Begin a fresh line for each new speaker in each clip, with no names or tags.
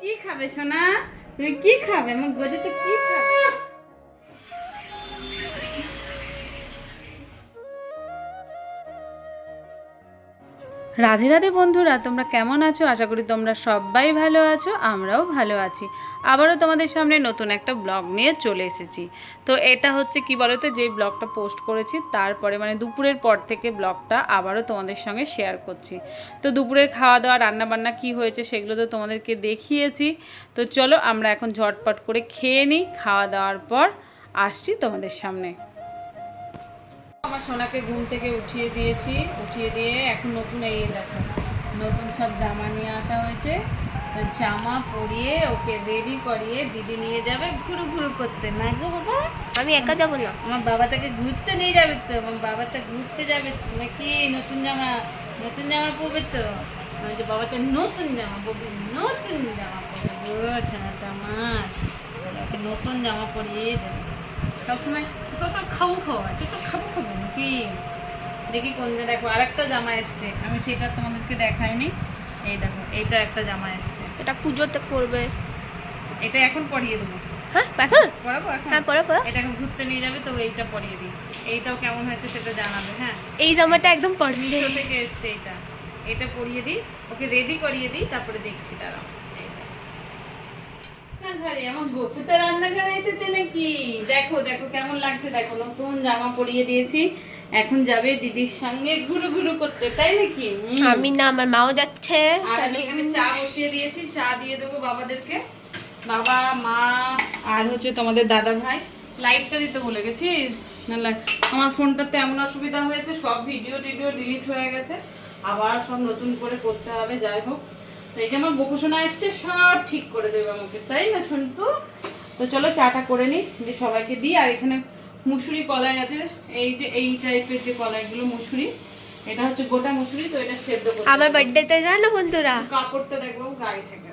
কি খাবে সোনা? তুমি কি খাবে? আমার গদিতে কি খাবে? রাধে রাধে বন্ধুরা, তোমরা কেমন আছো? আশা করি তোমরা সবাই ভালো আছো, আমরাও ভালো আছি। আবারও তোমাদের সামনে নতুন একটা ব্লগ নিয়ে চলে এসেছি। তো এটা হচ্ছে কি বলতো, যে ব্লগটা পোস্ট করেছি, তারপরে মানে দুপুরের পর থেকে ব্লগটা আবারও তোমাদের সঙ্গে শেয়ার করছি। তো দুপুরের খাওয়া দাওয়া রান্না বান্না কি হয়েছে সেগুলো তো তোমাদেরকে দেখিয়েছি। তো চলো আমরা এখন ঝটপট করে খেয়ে নিই খাওয়া দাওয়ার পর আসছি তোমাদের সামনে। সোনাকে ঘুম থেকে উঠিয়ে দিয়েছি। উঠিয়ে দিয়ে এখন নতুন এই দেখো নতুন সব জামা নিয়ে আসা হয়েছে। তো জামা পরিয়ে ওকে রেডি করিয়ে দিদি নিয়ে যাবে ঘুরু ঘুরু করতে। না গো বাবা?
আমি একা যাব না।
আমার বাবা তাকে ঘুরতে নিয়ে যাবে তো আমার বাবা বাবাটা ঘুরতে যাবে। নাকি নতুন জামা নতুন জামা পরবে তো? আমি যে বাবাটা নতুন জামা পরবে নতুন জামা পরবে। গো ছেলেটা আমার। ওকে নতুন জামা পরিয়ে দেবে। সবসময় কত খাব খাওয়া তো খাব খাব। নাকি দেখি কোনটা দেখো আর একটা জামা এসছে। আমি সেটা তোমাদেরকে দেখাইনি। এই দেখো এইটা একটা জামা এসছে।
এটা পুজোতে করবে
এটা এখন পরিয়ে দেবো।
হ্যাঁ এখন?
পরাবো
হ্যাঁ পরে পরে
এটা এখন ঘুরতে নিয়ে যাবে তো এইটা পরিয়ে দিই। এইটাও কেমন হয়েছে সেটা জানাবে হ্যাঁ?
এই জামাটা একদম পরবে।
থেকে এসছে এটা এটা পরিয়ে দিই ওকে রেডি করিয়ে দিই তারপরে দেখছি দাঁড়াও। রান্নাঘরে আমার রান্নাঘরে এসেছে নাকি? দেখো দেখো কেমন লাগছে? দেখো নতুন জামা পরিয়ে দিয়েছি। এখন যাবে দিদির সঙ্গে ঘুরু ঘুরু করতে তাই নাকি?
আমি না আমার মাও যাচ্ছে।
আর আমি এখানে চা বসিয়ে দিয়েছি চা দিয়ে দেবো বাবাদেরকে। বাবা মা আর হচ্ছে তোমাদের দাদা ভাই। লাইটটা দিতে ভুলে গেছি। না আমার ফোনটাতে এমন অসুবিধা হয়েছে সব ভিডিও টিডিও ডিলিট হয়ে গেছে। আবার সব নতুন করে করতে হবে যাই হোক। তো এই যে আমার গোপোষণা এসছে সব ঠিক করে দেবে আমাকে তাই না শুনতু তো চলো চাটা করে নিই দিয়ে সবাইকে দিই। আর এখানে মুসুরি কলাই আছে এই যে এই টাইপের যে কলাইগুলো মুসুরি এটা হচ্ছে গোটা মুসুরি তো এটা সেদ্ধ করতে
আমার। বার্থডেতে জানো বন্ধুরা?
কাপড়টা দেখব গায়ে থেকে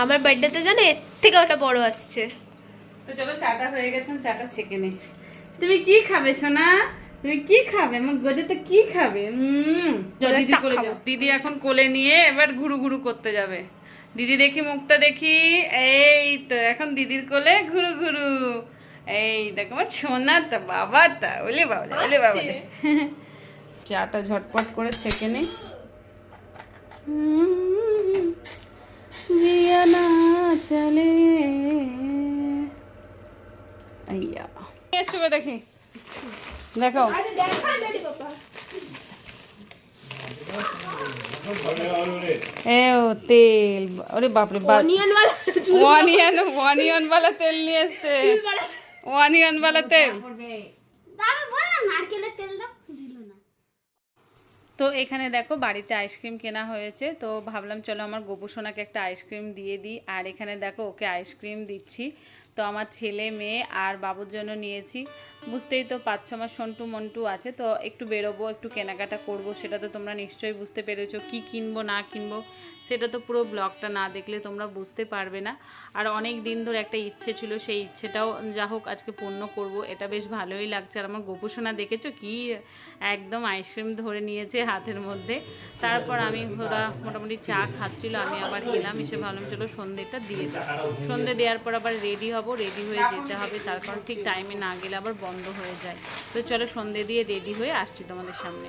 আমার বার্থডেতে জানো এর থেকে ওটা বড় আসছে।
তো চলো চাটা হয়ে গেছে চাটা ছেঁকে নেই তুমি কি খাবে সোনা? তুমি কি খাবে? আমার গদিতে কি খাবে? দিদি কোলে যাও। দিদি এখন কোলে নিয়ে এবার ঘুরু ঘুরু করতে যাবে। দিদি দেখি মুখটা দেখি। এই তো এখন দিদির কোলে ঘুরু ঘুরু। এই দেখো আমার সোনাটা বাবাটা ওলে বাবা ওলে বাবা চাটা ঝটপট করে ছেঁকে নেই হুম, জিয়া না চলে। আইয়া। এসো দেখি। দেখো এ ও তেল ওরে বাপরে বাপ
অনিয়ন वाला
ওয়ানিয়ন ওয়ানিয়ন वाला তেল নিয়ে এসছে ওয়ানিয়ন वाला তেল
দাদা বললাম নারকেলের তেল দাও দিল না
তো এখানে দেখো বাড়িতে আইসক্রিম কেনা হয়েছে তো ভাবলাম চলো আমার গোপু সোনাকে একটা আইসক্রিম দিয়ে দিই আর এখানে দেখো ওকে আইসক্রিম দিচ্ছি তো আমার ছেলে, মেয়ে আর বাবুর জন্য নিয়েছি। বুঝতেই তো পাঁচ ছ মাস সন্টু, মন্টু আছে, তো একটু বেরোবো, একটু কেনাকাটা করব, সেটা তো তোমরা নিশ্চয়ই বুঝতে পেরেছ, কি কিনবো, না কিনবো। সেটা তো পুরো ব্লগটা না দেখলে তোমরা বুঝতে পারবে না। আর অনেক দিন ধরে একটা ইচ্ছে ছিল, সেই ইচ্ছেটাও যা হোক আজকে পূর্ণ করব, এটা বেশ ভালোই লাগছে। আর আমার গোপুসোনা দেখেছ কি একদম আইসক্রিম ধরে নিয়েছে হাতের মধ্যে। তারপর আমি ওরা মোটামুটি চা খাচ্ছিল, আমি আবার এলাম, এসে ভাবলাম চলো সন্ধ্যেটা দিয়ে দিই। সন্ধ্যে দেওয়ার পর আবার রেডি হব, রেডি হয়ে যেতে হবে তার কারণ ঠিক টাইমে না গেলে আবার বন্ধ হয়ে যায়। তো চলো সন্ধ্যে দিয়ে রেডি হয়ে আসছি তোমাদের সামনে।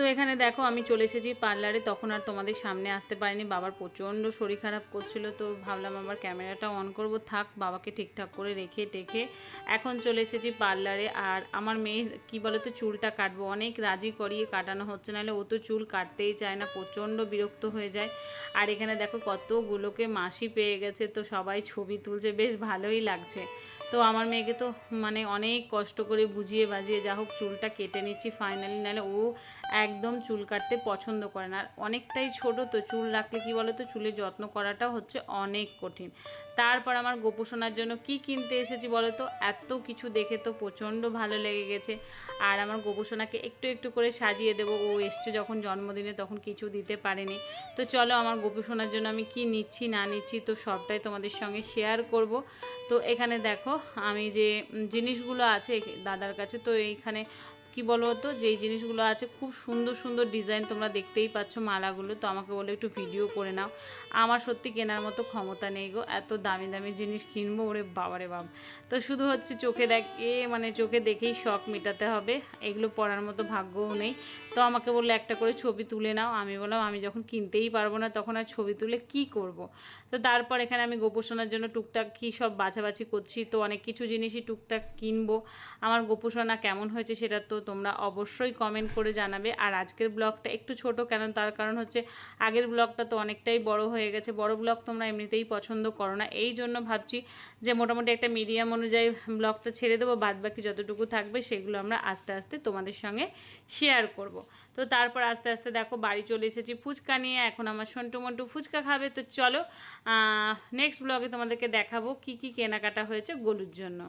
তো এখানে দেখো, আমি চলে এসেছি পার্লারে। তখন আর তোমাদের সামনে আসতে পারিনি। বাবার প্রচণ্ড শরীর খারাপ করছিল, তো ভাবলাম আবার ক্যামেরাটা অন করব। থাক, বাবাকে ঠিকঠাক করে রেখে টেখে এখন চলে এসেছি পার্লারে। আর আমার মেয়ের, কি বলো তো চুলটা কাটবো। অনেক রাজি করিয়ে কাটানো হচ্ছে, নাহলে ও তো চুল কাটতেই চায় না, প্রচণ্ড বিরক্ত হয়ে যায়। আর এখানে দেখো, কতগুলোকে মাসি পেয়ে গেছে, তো সবাই ছবি তুলছে, বেশ ভালোই লাগছে। তো আমার মেয়েকে তো মানে অনেক কষ্ট করে বুঝিয়ে বাজিয়ে যা হোক চুলটা কেটে নিচ্ছি ফাইনালি নাহলে ও একদম চুল কাটতে পছন্দ করে না। আর অনেকটাই ছোট তো, চুল রাখলে কি বলো তো চুলের যত্ন করাটা হচ্ছে অনেক কঠিন। তারপর আমার গোপোষণার জন্য কি কিনতে এসেছি বলো তো? এত কিছু দেখে তো প্রচণ্ড ভালো লেগে গেছে। আর আমার গোপোষণাকে একটু একটু করে সাজিয়ে দেবো। ও এসছে যখন জন্মদিনে, তখন কিছু দিতে পারেনি। তো চলো আমার গোপোষণার জন্য আমি কি নিচ্ছি, না নিচ্ছি, তো সবটাই তোমাদের সঙ্গে শেয়ার করব। তো এখানে দেখো, আমি যে জিনিসগুলো আছে দাদার কাছে, তো এইখানে কি বলো তো? যেই জিনিসগুলো আছে, খুব সুন্দর সুন্দর ডিজাইন তোমরা দেখতেই পাচ্ছ মালাগুলো। তো আমাকে বলে একটু ভিডিও করে নাও। আমার সত্যি কেনার মতো ক্ষমতা নেই গো। এত দামি দামি জিনিস কিনবো, ওরে বাবারে বাব। তো শুধু হচ্ছে চোখে দেখে মানে চোখে দেখেই শখ মেটাতে হবে। এগুলো পড়ার মতো ভাগ্যও নেই। তো আমাকে বলল একটা করে ছবি তুলে নাও। আমি বললাম, আমি যখন কিনতেই পারব না, তখন আর ছবি তুলে কি করব। তো তারপর এখানে আমি গোপোষণার জন্য টুকটাক কী সব বাছাবাছি করছি। তো অনেক কিছু জিনিসই টুকটাক কিনবো। আমার গোপোষণা কেমন হয়েছে সেটা তো তোমরা অবশ্যই কমেন্ট করে জানাবে। আর আজকের ব্লগটা একটু ছোট কেন? তার কারণ হচ্ছে আগের ব্লগটা তো অনেকটাই বড় হয়ে গেছে। বড় ব্লগ তোমরা এমনিতেই পছন্দ করো না। এই জন্য ভাবছি যে মোটামুটি একটা মিডিয়াম অনুযায়ী ব্লগটা ছেড়ে দেবো। বাদ বাকি যতটুকু থাকবে সেগুলো আমরা আস্তে আস্তে তোমাদের সঙ্গে শেয়ার করব। তো তারপর আস্তে আস্তে দেখো বাড়ি চলে এসেছি ফুচকা নিয়ে। এখন আমার সন্টু মন্টু ফুচকা খাবে। তো চলো নেক্সট ব্লগে তোমাদেরকে দেখাবো কি কি কেনাকাটা হয়েছে গলুর জন্য।